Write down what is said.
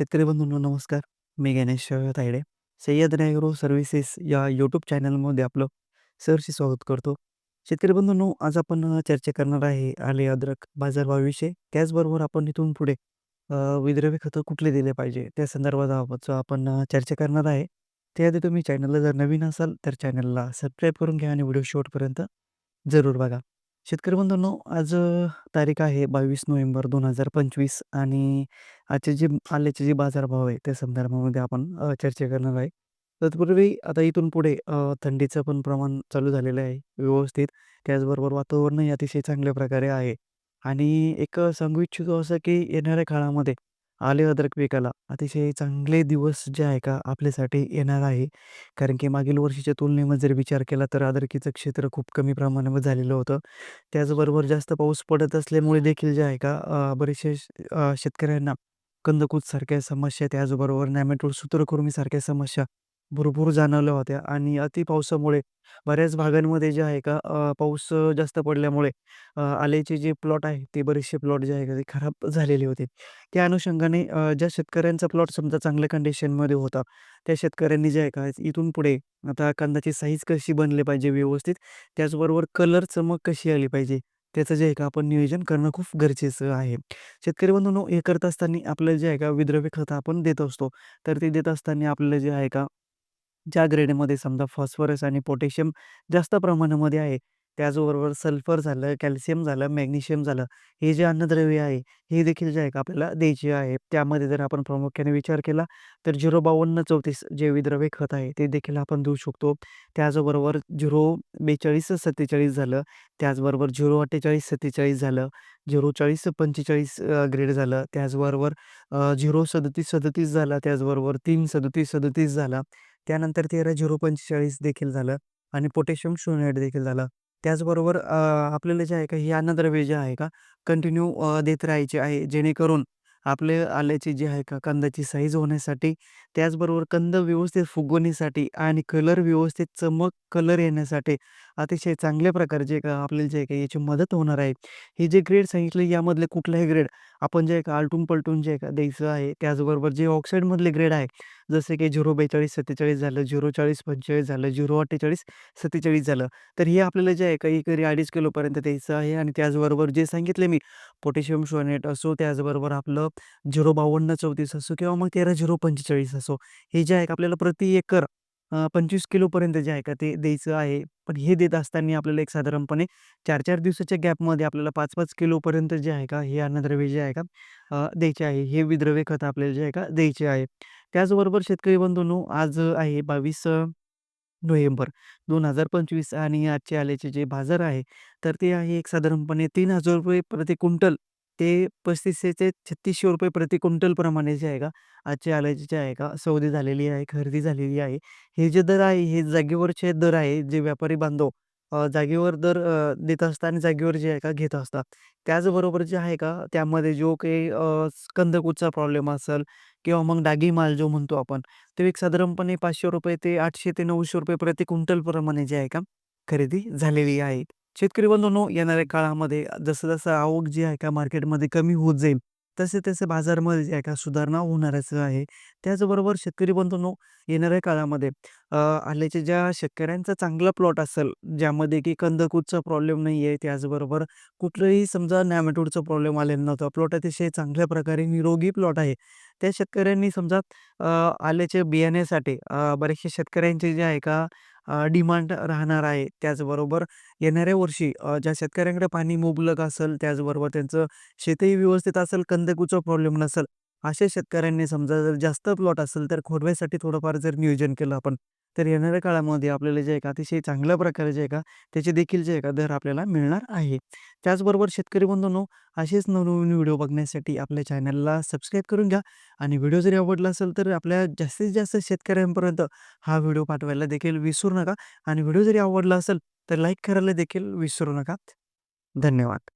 शेतकरी बंधूंनो नमस्कार. मी गणेश तायडे. सह्याद्री ॲग्रो सर्व्हिसेस या यूट्यूब चॅनलमध्ये आपलं सहर्ष स्वागत करतो. शेतकरी बंधूंनो, आज आपण चर्चा करणार आहे आले अद्रक बाजारभावाविषयी. त्याचबरोबर आपण इथून पुढे विद्रव्य खतं कुठले दिले पाहिजे त्या संदर्भात आपण चर्चा करणार आहे. त्याआधी तुम्ही चॅनलला जर नवीन असाल तर चॅनलला सबस्क्राईब करून घ्या आणि व्हिडिओ शेवटपर्यंत जरूर बघा. शेतकरी बंधूंनो, आज अ, तारीख आहे 22 नोव्हेंबर 2025 आणि आजचे जे आल्याचे जे बाजारभाव आहे त्या संदर्भामध्ये आपण अ, चर्चा करणार आहे. तत्पूर्वी आता इथून पुढे अ, थंडीचं पण प्रमाण चालू झालेलं आहे व्यवस्थित. त्याचबरोबर वातावरणही अतिशय चांगल्या प्रकारे आहे आणि एक अ, सांगू इच्छितो असं की येणाऱ्या काळामध्ये आले अद्रक पिकाला अतिशय चांगले दिवस जे आहे का आपल्यासाठी येणार आहे. कारण की मागील वर्षीच्या तुलनेमध्ये जर विचार केला तर अद्रकीचं क्षेत्र खूप कमी प्रमाणामध्ये झालेलं होतं. त्याचबरोबर जास्त पाऊस पडत असल्यामुळे देखील जे आहे का बरेचसे शेतकऱ्यांना कंदकुजसारख्या समस्या, त्याचबरोबर नेमाटोड सूत्रकृमीसारख्या समस्या भरपूर जाणवल्या होत्या आणि अति पावसामुळे बऱ्याच भागांमध्ये जे आहे का अ, पाऊस अ, जास्त पडल्यामुळे अ, आल्याचे जे प्लॉट आहे ते बरेचसे प्लॉट जे आहे का ते खराब झालेले होते. त्या अनुषंगाने अ, ज्या शेतकऱ्यांचा प्लॉट समजा चांगल्या कंडिशनमध्ये होता, त्या शेतकऱ्यांनी जे आहे का इथून पुढे आता कांद्याची साईज कशी बनली पाहिजे व्यवस्थित, त्याचबरोबर कलर चमक कशी आली पाहिजे, त्याचं जे आहे का आपण नियोजन करणं खूप गरजेचं आहे. शेतकरी बंधूंनो, हे करत असताना आपल्याला जे आहे का विद्रव्य खतं आपण देत असतो. तर ते देत असताना आपल्याला जे आहे का ज्या ग्रेडमध्ये समजा फॉस्फरस आणि पोटॅशियम जास्त प्रमाणामध्ये आहे, त्याचबरोबर सल्फर झालं, कॅल्शियम झालं, मॅग्नेशियम झालं, हे जे अन्नद्रव्य आहे, हे देखील जे आहे आपल्याला द्यायचे आहे. त्यामध्ये जर आपण प्रामुख्याने विचार केला तर 05234 जे विद्रव्य खत आहे, ते देखील आपण देऊ शकतो. त्याचबरोबर 04247 झालं, त्याचबरोबर 04847 झालं, 04045 अ, ग्रेड झालं, त्याचबरोबर अ, 03737 झाला, त्याचबरोबर 33737 झाला. त्यानंतर 13-045 देखील झालं आणि पोटॅशियम शून्य देखील झालं. त्याचबरोबर आपल्याला जे आहे का ही अन्नद्रव्य जे आहे का कंटिन्यू देत राहायचे आहे. जेणेकरून आपले आल्याची जी आहे का कंदाची साईज होण्यासाठी, त्याचबरोबर कंद व्यवस्थित फुगवण्यासाठी आणि कलर व्यवस्थित चमक कलर येण्यासाठी अतिशय चांगल्या प्रकारचे का आपल्याला जे आहे का याची मदत होणार आहे. हे जे ग्रेड सांगितले यामधले कुठलाही ग्रेड आपण जे आहे का आलटून-पलटून जे आहे का द्यायचं आहे. त्याचबरोबर जे ऑक्साईडमधले ग्रेड आहे जसे की 04247 झालं, 04045 झालं, 04847 झालं. तर हे आपल्याला जे आहे का एकरी 2.5 किलोपर्यंत द्यायचं आहे आणि त्याचबरोबर जे सांगितले मी पोटॅशियम शोनेट असो, त्याचबरोबर आपलं 05234 असो किंवा मग 13045 असो, हे जे आहे का आपल्याला प्रति एकर अ, 25 किलोपर्यंत जे आहे का ते द्यायचं आहे. पण हे देत असताना आपल्याला एक साधारणपणे 4-4 दिवसाच्या गॅपमध्ये आपल्याला 5-5 किलोपर्यंत जे आहे का हे अन्नद्रव्य जे आहे का अ, द्यायचे आहे. हे विद्रव्य खत आपल्याला जे आहे का द्यायचे आहे. त्याचबरोबर शेतकरी बंधूंनो, आज आहे 22 अ, नोव्हेंबर 2025 आणि आजचे आल्याचे जे बाजार आहे, तर ते आहे एक साधारणपणे ₹3000 प्रति क्विंटल ते 3500 ते ₹3600 प्रति क्विंटल प्रमाणे जे आहे का, आजचे आल्याचे जे आहे का सौदे झालेली आहे, खरेदी झालेली आहे. हे जे दर आहे, हे जागेवरचे दर आहे. जे व्यापारी बांधव अ, जागेवर दर अ, देत असतात आणि जागेवर जे आहे का घेत असतात. त्याचबरोबर जे आहे का, त्यामध्ये जो काही अ, प्रॉब्लेम असेल किंवा मग डागी माल जो म्हणतो आपण, तो एक साधारणपणे ₹500 ते ₹800 ते ₹900 प्रति क्विंटल प्रमाणे जे आहे का, खरेदी झालेली आहे. शेतकरी बंधूंनो, येणाऱ्या काळामध्ये जसं-जसं आवक जी आहे का मार्केटमध्ये कमी होत जाईल, तसे-तसे बाजारामध्ये जे आहे का सुधारणा होणारच आहे. त्याचबरोबर शेतकरी बंधूंनो, येणाऱ्या काळामध्ये आल्याच्या ज्या शेतकऱ्यांचा चांगला प्लॉट असेल, ज्यामध्ये की कंदकूदचा प्रॉब्लेम नाही आहे, त्याचबरोबर कुठलंही समजा नेमाटोडचा प्रॉब्लेम आलेला नव्हता. प्लॉट अतिशय चांगल्या प्रकारे निरोगी प्लॉट आहे. त्या शेतकऱ्यांनी समजा आल्याच्या बियाण्यासाठी बरेचसे शेतकऱ्यांचे जे आहे का डिमांड राहणार आहे. त्याचबरोबर येणाऱ्या वर्षी अ, ज्या शेतकऱ्यांकडे पाणी मुबलक असेल, त्याचबरोबर त्यांचं शेतही व्यवस्थित असेल, कंदकुचा प्रॉब्लेम नसेल, अशा शेतकऱ्यांनी समजा जर जास्त प्लॉट असेल, तर खोडव्यासाठी थोडंफार जर नियोजन केलं आपण, तर येणाऱ्या काळामध्ये आपल्याला जे आहे का अतिशय चांगल्या प्रकारे जे आहे का त्याचे देखील जे आहे का दर आपल्याला मिळणार आहे. त्याचबरोबर शेतकरी बंधूंनो, असेच नवनवीन व्हिडिओ बघण्यासाठी आपल्या चॅनलला सबस्क्राईब करून घ्या आणि व्हिडिओ जरी आवडला असेल, तर आपल्या जास्तीत जास्त शेतकऱ्यांपर्यंत हा व्हिडिओ पाठवायला देखील विसरू नका आणि व्हिडिओ जरी आवडला असेल, तर लाईक करायला देखील विसरू नका. धन्यवाद.